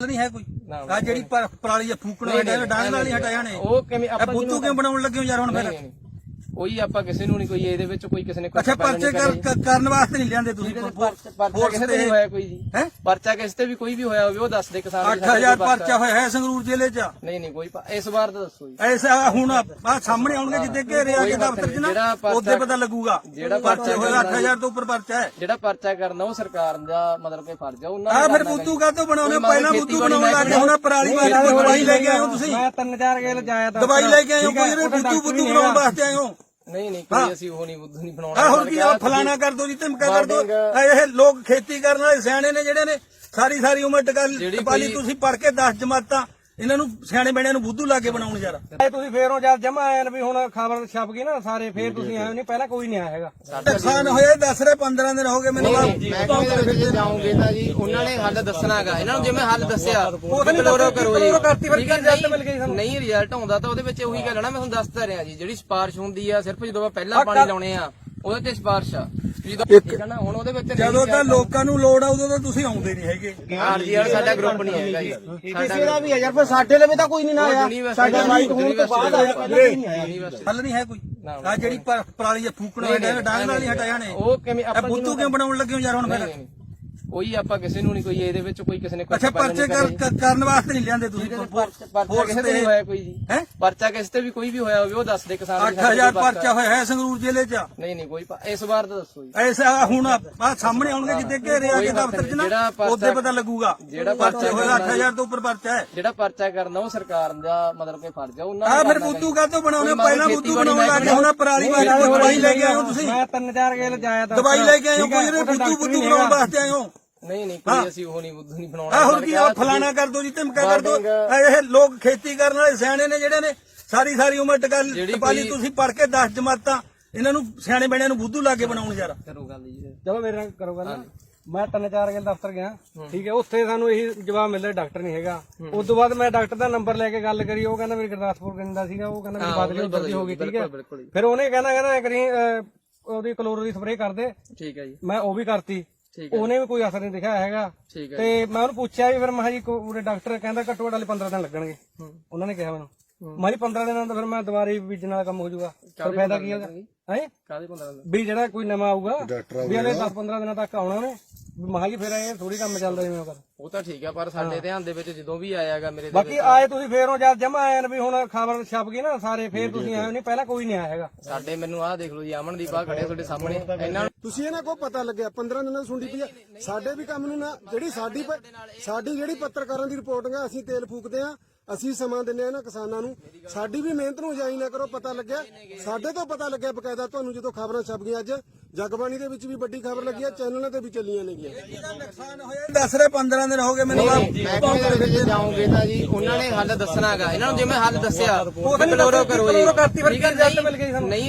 ਨਹੀਂ ਹੈ ਕੋਈ। ਆ ਜਿਹੜੀ ਪਰ- ਪਰਾਲੀ ਆ ਫੂਕਣ ਵਾਲੇ ਡਾਂਗ ਨਾਲ ਨਹੀਂ ਹਟਾਇਆ ਨੇ। ਉਹ ਕਿਵੇਂ ਆਪਾਂ ਬੁੱਧੂ ਕਿਉਂ ਬਣਾਉਣ ਲੱਗੇ ਹੋ ਯਾਰ ਹੁਣ ਫਿਰ। ਕੋਈ ਆਪਾਂ ਕਿਸੇ ਨੂੰ ਨਹੀਂ ਕੋਈ ਇਹਦੇ ਵਿੱਚ ਕੋਈ ਕਿਸੇ ਨੇ ਕੋਈ ਅੱਛਾ ਪਰਚੇ ਕਰਨ ਵਾਸਤੇ ਨਹੀਂ ਲਿਆਂਦੇ ਤੁਸੀਂ ਤੇ ਪਰਚਾ ਕਿਸੇ ਤੇ ਹੋਇਆ ਕੋਈ ਜੀ। ਹੈ? ਪਰਚਾ ਕਿਸੇ ਤੇ ਵੀ ਕੋਈ ਵੀ ਹੋਇਆ ਹੋਵੇ ਉਹ ਦੱਸ ਦੇ ਕਿਸਾਨ ਵੀ ਸਾਡੇ 8000 ਕੋਲ ਪਰਚਾ ਹੋਇਆ ਹੈ ਸੰਗਰੂਰ ਜ਼ਿਲ੍ਹੇ 'ਚ। ਨਹੀਂ ਨਹੀਂ ਕੋਈ ਇਸ ਵਾਰ ਤਾਂ ਦੱਸੋ ਜੀ। ਐਸਾ ਹੁਣ ਆ ਸਾਹਮਣੇ ਆਉਣਗੇ ਜਿੱਦੇ ਘੇਰੇ ਆ ਕੇ ਦਫ਼ਤਰ 'ਚ ਨਾ ਉਹਦੇ ਪਤਾ ਲੱਗੂਗਾ। ਜਿਹੜਾ ਪਰਚੇ ਹੋਏ 8000 ਤੋਂ ਉੱਪਰ ਪਰਚਾ ਹੈ। ਜਿਹੜਾ ਪਰਚਾ ਕਰਨਾ ਉਹ ਸਰਕਾਰ ਦਾ ਮਤਲਬ ਕਿ ਫਰਜ਼ ਆ ਉਹਨਾਂ ਆ ਫਿਰ ਬੁੱਧੂ ਨਹੀਂ। ਕਾਹਤੋਂ ਬਣਾਉਣੇ ਪਹਿਲਾਂ ਬੁੱਧੂ ਬਣਾਉਣ ਲੱਗੇ ਹੁਣ ਪਰਾਲੀ ਕੋਈ ਦਵਾਈ ਲੈ ਕੇ ਆਏ ਹੋ ਤੁਸੀਂ। ਮੈਂ ਤਿੰਨ ਚਾਰ ਗੇਲ ਜਾਇਆ ਤਾਂ ਦਵਾਈ ਲੈ ਕੇ ਆਏ ਹੋ ਕੋਈ ਬੁੱਧੂ ਬੁੱਧੂ ਬਣਾਉਣ ਵਾਸਤੇ ਆਏ ਹੋ। ਨਹੀਂ ਨਹੀਂ ਕੋਈ ਅਸੀਂ ਉਹ ਨਹੀਂ ਬੁੱਧੂ ਨਹੀਂ ਬਣਾਉਣਾ। ਹੁਣ ਕੀ ਆ ਫਲਾਣਾ ਕਰ ਦੋ ਜੀ ਧਮਕਾ ਕਰ ਦੋ। ਇਹ ਲੋਕ ਖੇਤੀ ਕਰਨ ਵਾਲੇ ਸਿਆਣੇ ਨੇ ਜਿਹੜੇ ਨੇ ਸਾਰੀ ਸਾਰੀ ਉਮਰ ਟਕਾਲੀ ਤੁਸੀਂ ਪੜ ਕੇ 10 ਜਮਾਤਾਂ ਇਹਨਾਂ ਨੂੰ ਸਿਆਣੇ ਬਣਿਆਂ ਨੂੰ ਬੁੱਧੂ ਲਾ ਕੇ ਬਣਾਉਣ ਯਾਰ। ਇਹ ਤੁਸੀਂ ਫੇਰੋਂ ਜਦ ਜਮਾ ਆਏ ਨੇ ਵੀ ਹੁਣ ਖਬਰ ਛਪ ਗਈ ਨਾ ਸਾਰੇ ਫੇਰ ਤੁਸੀਂ ਆਏ ਨਹੀਂ ਪਹਿਲਾਂ ਕੋਈ ਨਹੀਂ ਆਇਆ ਹੈਗਾ। ਨੁਕਸਾਨ ਹੋਇਆ ਦੱਸ ਰਹੇ 15 ਦਿਨ ਹੋ ਗਏ ਮੈਨੂੰ ਆਪ ਵਿੱਚ ਜਾਓਗੇ ਤਾਂ ਜੀ ਉਹਨਾਂ ਨੇ ਹੱਲ ਦੱਸਣਾਗਾ ਇਹਨਾਂ ਨੂੰ ਜਿਵੇਂ ਹੱਲ ਦੱਸਿਆ ਕਲੋਰੋ ਕਰੋ ਜੀ। ਕਰਤੀ, ਫਿਰ ਕੀ ਨਹੀਂ- ਮਿਲ ਗਈ ਸਾਨੂੰ? ਨਹੀਂ ਰਿਜ਼ਲਟ ਆਉਂਦਾ ਤਾਂ ਉਹਦੇ ਵਿੱਚ ਉਹੀ ਗੱਲ ਹੈ ਨਾ ਮੈਂ ਤੁਹਾਨੂੰ ਦੱਸਦਾ ਰਿਹਾ ਜੀ। ਜਿਹੜੀ ਸਪਾਰਸ਼ ਹੁੰਦੀ ਆ ਸਿਰਫ ਜਦੋਂ ਆਪਾਂ ਪਹਿਲਾਂ ਪਾਣੀ ਲਾਉਣੇ ਆ ਉਹਦੇ ਤੇ ਸਪਾਰਸ਼ ਆ। ਠੀਕ ਹੈ ਨਾ ਹੁਣ ਉਹਦੇ ਵਿੱਚ ਨਹੀਂ ਜਦੋਂ ਤਾਂ ਗਿਆ। ਲੋਕਾਂ ਨੂੰ ਲੋੜ ਆ ਉਦੋਂ ਤਾਂ ਤੁਸੀਂ ਆਉਂਦੇ ਨਹੀਂ ਹੈਗੇ। ਆਰਜੀ ਵਾਲਾ ਸਾਡਾ ਗਰੁੱਪ ਨਹੀਂ ਹੈਗਾ ਜੀ। ਕਿਸੇ ਦਾ ਵੀ ਹੈ ਯਾਰ ਪਰ ਸਾਡੇ ਲਈ ਤਾਂ ਕੋਈ ਨਹੀਂ ਨਾ ਆਇਆ। ਸਾਡਾ ਮਾਈਕ ਹੋਣ ਤੋਂ ਬਾਅਦ ਆਇਆ ਪਹਿਲਾਂ ਕੋਈ ਨਹੀਂ ਆਇਆ। ਹੱਲ ਨਹੀਂ ਹੈ ਕੋਈ। ਆ ਜਿਹੜੀ ਪਰ- ਪਰਾਲੀ ਆ ਫੂਕਣ ਵਾਲੇ ਡਾਂਗ ਨਾਲ ਨਹੀਂ। ਹਟਾਇਆ ਨੇ। ਉਹ ਕਿਵੇਂ ਇਹ ਆਪਾਂ ਬੁੱਧੂ ਕਿਉਂ ਬਣਾਉਣ ਲੱਗੇ ਹੋ ਯਾਰ ਹੁਣ ਫਿਰ। ਕੋਈ ਆਪਾਂ ਕਿਸੇ ਨੂੰ ਨਹੀਂ ਕੋਈ ਇਹਦੇ ਵਿੱਚ ਕੋਈ ਕਿਸੇ ਨੇ ਕੋਈ ਅੱਛਾ ਪਰਚੇ ਕਰ- ਕਰਨ ਵਾਸਤੇ ਨਹੀਂ ਲਿਆਂਦੇ ਤੁਸੀਂ? ਪਰਚਾ ਕਿਸੇ ਤੇ ਨਹੀਂ ਹੋਇਆ ਕੋਈ ਜੀ। ਹੈ? ਪਰਚਾ ਕਿਸੇ ਤੇ ਵੀ ਕੋਈ ਵੀ ਹੋਇਆ ਹੋਵੇ ਉਹ ਦੱਸ ਦੇ ਕਿਸਾਨ ਵੀ ਸਾਡੇ 8000 ਕੋਲ ਪਰਚਾ ਹੋਇਆ ਹੈ ਸੰਗਰੂਰ ਜ਼ਿਲ੍ਹੇ 'ਚ। ਨਹੀਂ ਨਹੀਂ ਕੋਈ ਪ- ਇਸ ਵਾਰ ਤਾਂ ਦੱਸੋ ਜੀ। ਐਸਾ ਹੁਣ ਆ ਸਾਹਮਣੇ ਆਉਣਗੇ ਜਿੱਦੇ ਘੇਰੇ ਆ ਕੇ ਦਫ਼ਤਰ 'ਚ ਨਾ ਜਿਹੜਾ ਪਰਚਾ- ਉਹਦੇ ਪਤਾ ਲੱਗੂਗਾ। ਜਿਹੜਾ ਪਰਚੇ ਹੋਏ 8000 ਤੋਂ ਉੱਪਰ ਪਰਚਾ ਹੈ। ਜਿਹੜਾ ਪਰਚਾ ਕਰਨਾ ਉਹ ਸਰਕਾਰ ਦਾ ਮਤਲਬ ਕਿ ਫਰਜ਼ ਆ ਉਹਨਾਂ ਆ ਫਿਰ ਬੁੱਧੂ। ਕਾਹਤੋਂ ਬਣਾਉਣੇ? ਪਹਿਲਾਂ ਬੁੱਧੂ ਬਣਾਉਣ ਲੱਗੇ ਹੁਣ ਪਰਾਲੀ ਵਾਲੀ ਦਵਾਈ ਲੈ ਕੇ ਆਏ ਹੋ ਤੁਸੀਂ। ਮੈਂ ਤਿੰਨ ਚਾਰ ਗੇਲ ਜਾਇਆ ਦਵਾਈ ਲੈ ਕੇ ਆਏ ਹੋ ਕੋਈ ਇਹਨੇ ਬੁੱਧੂ ਬੁੱਧੂ ਬਣਾਉਣ ਵਾਸਤੇ ਆਏ ਹੋ। ਨਹੀਂ ਨਹੀਂ ਕੋਈ ਅਸੀਂ ਉਹ ਨਹੀਂ ਬੁੱਧੂ ਨਹੀਂ ਬਣਾਉਣਾ। ਹੁਣ ਕੀ ਆ ਫਲਾਣਾ ਕਰ ਦੋ ਜੀ ਧਮਕਾ ਕਰ ਦੋ। ਇਹ ਲੋਕ ਖੇਤੀ ਕਰਨ ਵਾਲੇ ਸਿਆਣੇ ਨੇ ਜਿਹੜੇ ਨੇ ਸਾਰੀ ਸਾਰੀ ਉਮਰ ਟਕਾਲੀ ਟਪਾਲੀ ਤੁਸੀਂ ਪੜ ਕੇ 10 ਜਮਾਤਾਂ ਇਹਨਾਂ ਨੂੰ ਸਿਆਣੇ ਬਣਿਆਂ ਨੂੰ ਬੁੱਧੂ ਲਾ ਕੇ ਬਣਾਉਣ ਯਾਰ। ਕਰੋ ਗੱਲ ਜੀ। ਚਲੋ ਮੇਰੇ ਨਾਲ ਕਰੋ ਗੱਲ। ਮੈਂ ਤਿੰਨ ਚਾਰ ਗੇਲ ਦਫ਼ਤਰ ਗਿਆ। ਠੀਕ ਹੈ ਉੱਥੇ ਸਾਨੂੰ ਇਹੀ ਜਵਾਬ ਮਿਲਦਾ ਡਾਕਟਰ ਨਹੀਂ ਹੈਗਾ। ਉਸ ਤੋਂ ਬਾਅਦ ਮੈਂ ਡਾਕਟਰ ਦਾ ਨੰਬਰ ਲੈ ਕੇ ਗੱਲ ਕਰੀ ਉਹ ਕਹਿੰਦਾ ਮੇਰੀ ਗੁਰਦਾਸਪੁਰ ਕਹਿੰਦਾ ਸੀਗਾ ਉਹ ਕਹਿੰਦਾ ਮੇਰੀ ਬਦਲੀ ਬਦਲੀ ਹੋ ਗਈ ਠੀਕ ਹੈ। ਫਿਰ ਉਹਨੇ ਕਹਿੰਦਾ ਕਹਿੰਦਾ ਕਰੀ ਉਹਦੀ ਕਲੋਰੋ ਦੀ ਸਪਰੇਅ ਕਰ ਦੇ। ਠੀਕ ਹੈ ਜੀ। ਮੈਂ ਉਹ ਵੀ ਕਰਤੀ। ਠੀਕ ਉਹਨੇ ਵੀ ਕੋਈ ਅਸਰ ਨਹੀਂ ਦਿਖਾਇਆ ਹੈਗਾ। ਠੀਕ ਹੈ ਤੇ ਮੈਂ ਉਹਨੂੰ ਪੁੱਛਿਆ ਵੀ ਫਿਰ ਮੈਂ ਕਿਹਾ ਜੀ ਉਹਦੇ ਡਾਕਟਰ ਕਹਿੰਦਾ ਘੱਟੋ ਘੱਟ ਹਲੇ 15 ਦਿਨ ਲੱਗਣਗੇ। ਉਹਨਾਂ ਨੇ ਕਿਹਾ ਮੈਨੂੰ। ਮੈਂ ਜੀ 15 ਦਿਨਾਂ ਦਾ ਫਿਰ ਮੈਂ ਦੁਬਾਰੇ ਬੀਜਣ ਵਾਲਾ ਕੰਮ ਹੋ ਜਾਊਗਾ। ਫਿਰ ਫਾਇਦਾ ਕੀ ਹੋਗਾ? ਹੈ? ਕਾਦੇ 15 ਦਿਨ ਵੀ ਜਿਹੜਾ ਕੋਈ ਨਵਾਂ ਆਊਗਾ ਵੀ ਹਲੇ 10 15 ਦਿਨਾਂ ਤੱਕ ਆਉਣਾ ਉਹਨੇ। ਵੀ ਮਹਾ ਜੀ ਫਿਰ ਇਹ ਥੋੜੀ ਕੰਮ ਚੱਲਦਾ ਜਿਵੇਂ ਉਹ ਕਰ। ਉਹ ਤਾਂ ਠੀਕ ਆ ਪਰ ਸਾਡੇ ਧਿਆਨ ਦੇ ਵਿੱਚ ਜਦੋਂ ਵੀ ਆਇਆਗਾ ਮੇਰੇ ਦੇ ਬਾਕੀ ਆਏ ਤੁਸੀਂ ਫੇਰੋਂ ਜਦ ਜਮਾ ਆਏ ਨੇ ਵੀ ਹੁਣ ਖਬਰ ਛਪ ਗਈ ਨਾ ਸਾਰੇ ਫੇਰ ਤੁਸੀਂ ਆਏ ਨਹੀਂ ਪਹਿਲਾਂ ਕੋਈ ਨਹੀਂ ਆਇਆ ਹੈਗਾ। ਸਾਡੇ ਮੈਨੂੰ ਆਹ ਦੇਖ ਲਓ ਜੀ ਅਮਨਦੀਪ ਆ ਖੜੇ ਤੁਹਾਡੇ ਸਾਹਮਣੇ। ਇਹਨਾਂ ਨੂੰ ਤੁਸੀਂ ਇਹਨਾਂ ਕੋ ਪਤਾ ਲੱਗਿਆ 15 ਦਿਨਾਂ ਦੀ ਸੁੰਡੀ ਪਈ ਆ। ਸਾਡੇ ਵੀ ਕੰਮ ਨੂੰ ਨਾ ਜਿਹੜੀ ਸਾਡੀ ਪ- ਸਾਡੀ ਜਿਹੜੀ ਪੱਤਰਕਾਰਾਂ ਦੀ ਰਿਪੋਰਟਿੰਗ ਆ ਅਸੀਂ ਤੇਲ ਫੂਕਦੇ ਆ। ਅਸੀਂ ਸਮਾਂ ਦਿੰਦੇ ਆ ਇਹਨਾਂ ਕਿਸਾਨਾਂ ਨੂੰ। ਸਾਡੀ ਵੀ ਮਿਹਨਤ ਨੂੰ ਜਾਈ ਨਾ ਕਰੋ ਪਤਾ ਲੱਗਿਆ। ਸਾਡੇ ਤੋਂ ਪਤਾ ਲੱਗਿਆ ਬਕਾਇਦਾ ਤੁਹਾਨੂੰ ਜਦੋਂ ਖਬਰਾਂ ਛਪ ਗਈਆਂ ਅੱਜ ਜਗਬਾਣੀ ਦੇ ਵਿੱਚ ਵੀ ਵੱਡੀ ਖਬਰ ਲੱਗੀ ਆ ਚੈਨਲਾਂ ਤੇ ਵੀ ਚੱਲੀਆਂ ਨੇਗੀਆਂ ਨੁਕਸਾਨ ਹੋਇਆ ਦੱਸ ਰਹੇ 15 ਦਿਨ ਹੋ ਗਏ ਮੈਨੂੰ ਮਹਿਕਮੇ ਦੇ ਵਿੱਚ ਜਾਓਗੇ ਤਾਂ ਜੀ ਉਹਨਾਂ ਨੇ ਹੱਲ ਦੱਸਣਾਗਾ ਇਹਨਾਂ ਨੂੰ ਜਿਵੇਂ ਹੱਲ ਦੱਸਿਆ ਨਹੀਂ ਕਲੋਰੋ ਕਰੋ ਜੀ। ਠੀਕ ਹੈ,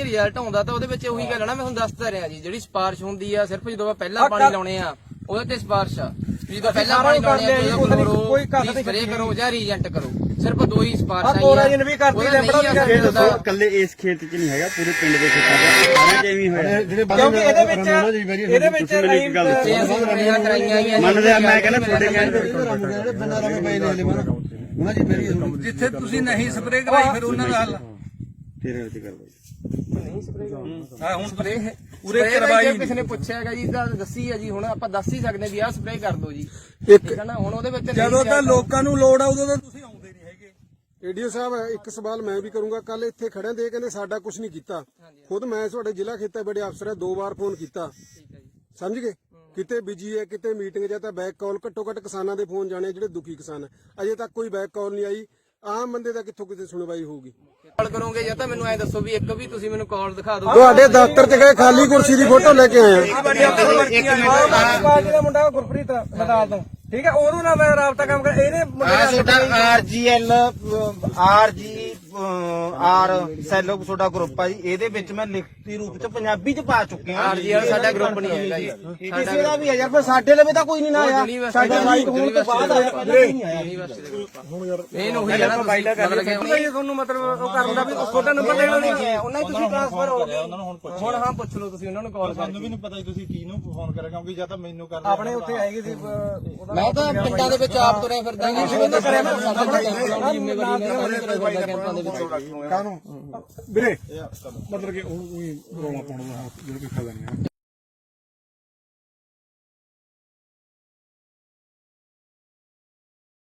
ਰਿਜ਼ਲਟ ਆਉਂਦਾ ਤਾਂ ਉਹਦੇ ਵਿੱਚ ਉਹੀ ਗੱਲ ਨਾ ਮੈਂ ਤੁਹਾਨੂੰ ਦੱਸਦਾ ਰਿਹਾ ਜੀ। ਜਿਹੜੀ ਸਪਾਰਸ਼ ਹੁੰਦੀ ਆ ਸਿਰਫ ਜਦੋਂ ਆਪਾਂ ਪਹਿਲਾਂ ਪਾਣੀ ਲਾਉਣੇ ਆ ਉਹਦੇ ਤੇ ਸਪਾਰਸ਼ ਆ। ਜਦੋਂ ਪਹਿਲਾਂ ਪਾਣੀ ਲਾਉਣੇ ਆ ਕੋਈ ਘੱਟ ਨਹੀਂ ਸਪਰੇ ਕਰੋ ਜਾਂ ਰੀਜੈਂਟ ਕਰੋ। ਸਿਰਫ ਦੋ ਹੀ ਸਪਾਰਸ਼ ਆਈ ਕੋਰਾਜਨ ਵੀ ਕਰਤੀ, ਲੈਂਬੜਾ ਵੀ ਕਰਤੀ। ਇਹ ਦੱਸੋ ਕੱਲੇ ਇਸ ਖੇਤ 'ਚ ਨਹੀਂ ਹੈਗਾ ਪੂਰੇ ਪਿੰਡ ਦੇ ਖੇਤਾਂ 'ਚ। ਸਾਰਾ ਜਿਵੇਂ ਹੋਇਆ। ਕਿਉਂਕਿ ਇਹਦੇ ਵਿੱਚ ਇਹਦੇ ਵਿੱਚ ਇੱਕ ਗੱਲ ਜੀ। ਮੰਨਦੇ ਆ ਮੈਂ ਕਹਿੰਦਾ ਤੁਹਾਡੇ ਕਹਿੰਦੇ ਜਿੱਥੇ ਤੁਸੀਂ ਨਹੀਂ ਸਪਰੇਅ ਕਰਾਈ ਫਿਰ ਉਹਨਾਂ ਦਾ ਹੱਲ। ਤੇਰੇ ਵਿੱਚ ਕਰ ਆ ਹੁਣ ਸਪਰੇਅ ਉਰੇ ਉਰੇ ਕਰਵਾਈ ਕਿਸੇ ਨੇ ਪੁੱਛਿਆ ਹੈਗਾ ਜੀ ਤਾਂ ਦੱਸੀ ਹੈ ਜੀ ਹੁਣ ਆਪਾਂ ਦੱਸ ਹੀ ਸਕਦੇ ਵੀ ਆਹ ਸਪਰੇਅ ਕਰ ਦਿਓ ਜੀ। ਇੱਕ ਠੀਕ ਹੈ ਨਾ? ਹੁਣ ਉਹਦੇ ਵਿੱਚ ਨਹੀਂ ਜਦੋਂ ਤਾਂ ਲੋਕਾਂ ਨੂੰ ਲੋੜ ਆ ਉਦੋਂ ਤਾਂ ਤੁਸੀਂ ਆਉਂਦੇ ਨਹੀਂ। ਏਡੀਓ ਸਾਹਿਬ ਇੱਕ ਸਵਾਲ ਮੈਂ ਵੀ ਕਰੂੰਗਾ ਕੱਲ ਇੱਥੇ ਖੜਿਆਂ ਦੇ ਕਹਿੰਦੇ ਸਾਡਾ ਕੁਝ ਨਹੀਂ ਕੀਤਾ ਖੁਦ ਮੈਂ ਤੁਹਾਡੇ ਜ਼ਿਲ੍ਹਾ ਖੇਤਾਂ ਬੜੇ ਅਫਸਰ ਹੈ ਦੋ ਵਾਰ ਫੋਨ ਕੀਤਾ ਸਮਝ ਗਏ ਕਿਤੇ ਬਿਜ਼ੀ ਹੈ ਕਿਤੇ ਮੀਟਿੰਗ ਜਾਂ ਤਾਂ ਬੈਕ ਕਾਲ ਘੱਟੋ ਘੱਟ ਕਿਸਾਨਾਂ ਦੇ ਫੋਨ ਜਾਣੇ ਜਿਹੜੇ ਦੁਖੀ ਕਿਸਾਨ ਹੈ ਅਜੇ ਤੱਕ ਕੋਈ ਬੈਕ ਕਾਲ ਨਹੀਂ ਆਈ ਆਮ ਬੰਦੇ ਦਾ ਕਿੱਥੋਂ ਕਿਤੇ ਸੁਣਵਾਈ ਹੋਊਗੀ ਕਾਲ ਕਰੋਗੇ ਜਾਂ ਤਾਂ ਮੈਨੂੰ ਐ ਦੱਸੋ ਵੀ ਇੱਕ ਵੀ ਤੁਸੀਂ ਮੈਨੂੰ ਕਾਲ ਦਿਖਾ ਦਿਓ ਤੁਹਾਡੇ ਦਫ਼ਤਰ 'ਚ ਗਏ ਖਾਲੀ ਕੁਰਸੀ ਦੀ ਫੋਟੋ ਲੈ ਕੇ ਆਏ ਆ ਪਾਰਟੀ ਦਾ ਮੁੰਡਾ ਗੁਰਪ੍ਰੀਤ ਲਦਾਲ ਤੋਂ ਠੀਕ ਹੈ ਉਹਨੂੰ ਨਾਲ ਮੈਂ ਰਾਬਤਾ ਕੰਮ ਕਰ ਇਹਨੇ ਮੁੰਡੇ ਨਾਲ ਆਰਜੀਐਲ ਆਰਜੀ ਅਹ, ਆਰ ਸੈਲੋ ਤੁਹਾਡਾ ਗਰੁੱਪ ਆ ਜੀ। ਇਹਦੇ ਵਿੱਚ ਮੈਂ ਲਿਖਤੀ ਰੂਪ ਚ ਪੰਜਾਬੀ ਚ ਪਾ ਚੁੱਕਿਆ। ਹਾਂਜੀ ਯਾਰ ਸਾਡਾ ਗਰੁੱਪ ਨਹੀਂ ਹੈਗਾ ਜੀ। ਕਿਸੇ ਦਾ ਵੀ ਹੈ ਯਾਰ ਪਰ ਸਾਡੇ ਲਵੇ ਤਾਂ ਕੋਈ ਨਹੀਂ ਨਾ ਆਇਆ। ਸਾਡਾ ਰਾਈਟ ਹੋਣ ਤੋਂ ਬਾਅਦ ਆਇਆ ਪਹਿਲਾਂ ਨਹੀਂ ਆਇਆ। ਮੇਨ ਉਹੀ ਹੈ ਨਾ ਤੁਸੀਂ ਮਤਲਬ ਕਿ ਇਹ ਤੁਹਾਨੂੰ ਮਤਲਬ ਉਹ ਕਰਨ ਦਾ ਵੀ ਤੁਹਾਡਾ ਨੰਬਰ ਦੇਣਾ ਨਹੀਂ ਉਹਨਾਂ ਹੀ ਤੁਸੀਂ ਟ੍ਰਾਂਸਫਰ ਹੋ ਗਏ। ਹੁਣ ਹਾਂ ਪੁੱਛ ਲਓ ਤੁਸੀਂ ਉਹਨਾਂ ਨੂੰ ਕਾਲ ਕਰਕੇ। ਸਾਨੂੰ ਵੀ ਨਹੀਂ ਪਤਾ ਜੀ ਤੁਸੀਂ ਕਿਹਨੂੰ ਫੋਨ ਕਰਿਆ ਕਿਉਂਕਿ ਜਾਂ ਤਾਂ ਮੈਨੂੰ ਕਰ ਆਪਣੇ ਉੱਥੇ ਆਏਗੀ ਸੀ ਮੈਂ ਤਾਂ ਪਿੰਡਾਂ ਦੇ ਵਿੱਚ ਆਪ ਤੁਰਿਆ ਫਿਰਦਾ। ਹਾਂ। ਜੀ ਉਹਦਾ ਕਰਿਆ ਮੈਂ ਜ਼ਿੰਮੇਵਾਰੀ ਮੇਰਾ ਦੇ ਵਿੱਚ ਵੀਰੇ ਮਤਲਬ ਕਿ ਉਹ ਰੋਲਾ ਪਾਉਣ ਦਾ ਜਿਹੜਾ ਕੋਈ ਫਾਇਦਾ ਨਹੀਂ ਹੈ।